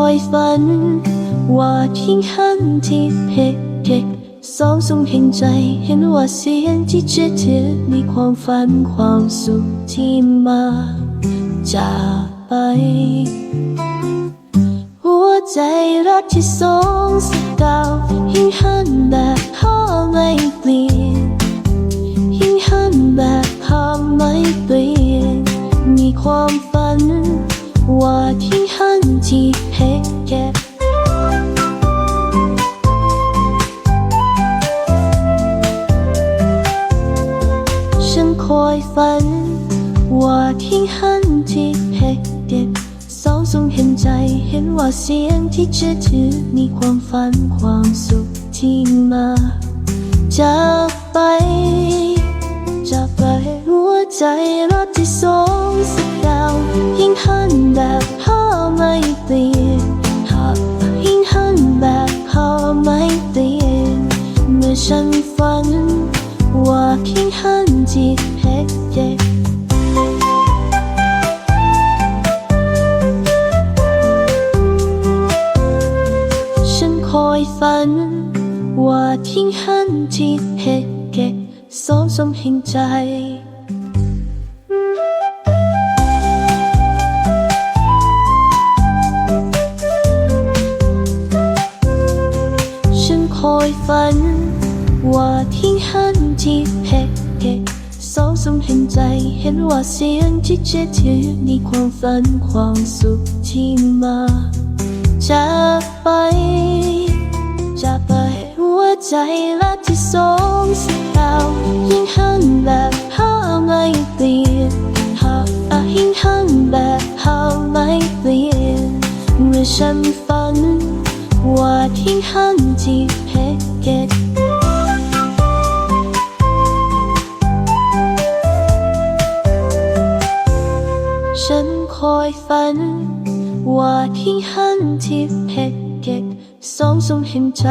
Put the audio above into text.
อยฝัน ว่าทิ้งหันที่เพกเก็กสองทรงเห็นใจเห็นว่าเสียงที่เชื่อถือมีความฝันความสุขที่มาจากไป หัวใจรักที่สองสักดาวยิ่งหันแบบพ่อไม่เปลี่ยนยิ่งหันแบบพ่อไม่เปลี่ยนมีความฝัน ว่าที่หันทีเพกเก็บฉันคอยฝัน ว่าที่หันที่เพกเก็บสองทรงเห็นใจเห็นว่าเสียงที่เชื่อถือมีความฝันความสุขที่มาจากไป หันที่เพกเก็บสองสมห็นใจฉันคอยฝันว่าทิ้งหันที่เพ ใจเห็นว่าเสียงที่เชื่อถือมีความฝันความสุขที่มาจากไปจากไปหัวใจรักที่สองสักดาวยิ่งหันแบบพ่อไม่เปลี่ยนหากอายิ่งหันแบบพ่อไม่เปลี่ยนเมื่อฉันฝันว่าทิ้งหันที่ัน ว่าที่หันที่เพ็ดเก็กสองสมเห็นใจ